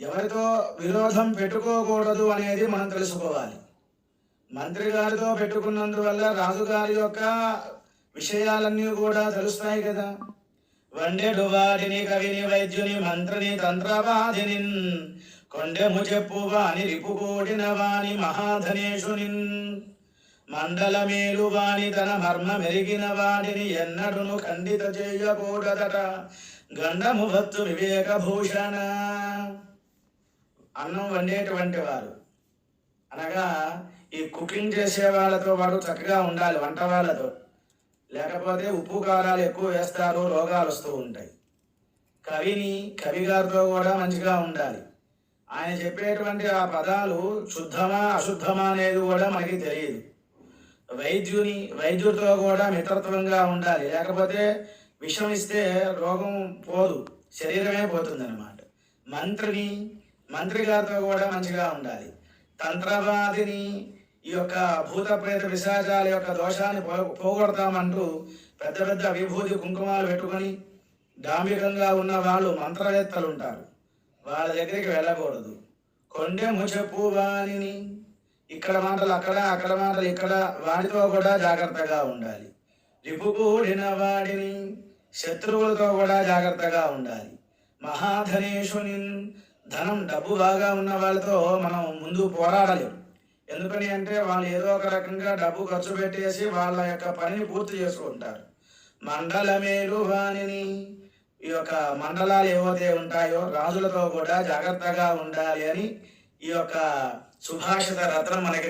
ఎవరితో విరోధం పెట్టుకోకూడదు అనేది మనం తెలుసుకోవాలి. మంత్రి గారితో పెట్టుకున్నందువల్ల రాజుగారి యొక్క విషయాలన్నీ కూడా తెలుస్తాయి కదా. వండెడు వాడిని కవిని వైద్యుని మంత్రిని తంత్రవాదిని కొండెము చెప్పు వాని రిపుకోడిన వాని మహాధనేశునిన్. మండలమేలు వాని తన మర్మ మెరిగిన వాడిని ఎన్నడును ఖండిత చేయకూడదట. గండము వత్తు వివేకభూషణ. అన్నం వండేటువంటి వారు. అనగా ఈ కుకింగ్ చేసే వాళ్ళతో పాటు చక్కగా ఉండాలి వంట వాళ్ళతో. లేకపోతే ఉప్పు కారాలు ఎక్కువ వేస్తారు రోగాలు వస్తూ ఉంటాయి. కవిని కవి గారితో కూడా మంచిగా ఉండాలి. ఆయన చెప్పేటువంటి ఆ పదాలు శుద్ధమా అశుద్ధమా అనేది కూడా మనకి తెలియదు. వైద్యుని వైద్యుడితో కూడా మిత్రత్వంగా ఉండాలి. లేకపోతే విషం ఇస్తే రోగం పోదు శరీరమే పోతుంది అనమాట మంత్రిని మంత్రి గారితో కూడా మంచిగా ఉండాలి. తంత్రవాదిని ఈ యొక్క భూత ప్రేత విశాచాల యొక్క దోషాన్ని పో పోగొడతామంటూ పెద్ద పెద్ద విభూతి కుంకుమాలు పెట్టుకొని డాంబికంగా ఉన్న వాళ్ళు మంత్రవేత్తలు ఉంటారు వాళ్ళ దగ్గరికి వెళ్ళకూడదు. కొండెము చెప్పు వాణిని ఇక్కడ మాటలు అక్కడ అక్కడ మాటలు ఇక్కడ వాడితో కూడా జాగ్రత్తగా ఉండాలి. రిపుకూడిన వాడిని శత్రువులతో కూడా జాగ్రత్తగా ఉండాలి. మహాధనేషుని ధనం డబ్బు బాగా ఉన్న వాళ్ళతో మనం ముందు పోరాడలేం. ఎందుకని అంటే వాళ్ళు ఏదో ఒక రకంగా డబ్బు ఖర్చు పెట్టేసి వాళ్ళ యొక్క పనిని పూర్తి చేసుకుంటారు. మండలమేలు వాణిని. ఈ యొక్క మండలాలు ఏవైతే ఉంటాయో రాజులతో కూడా జాగ్రత్తగా ఉండాలి అని ఈ యొక్క సుభాషిత రత్నం మనకి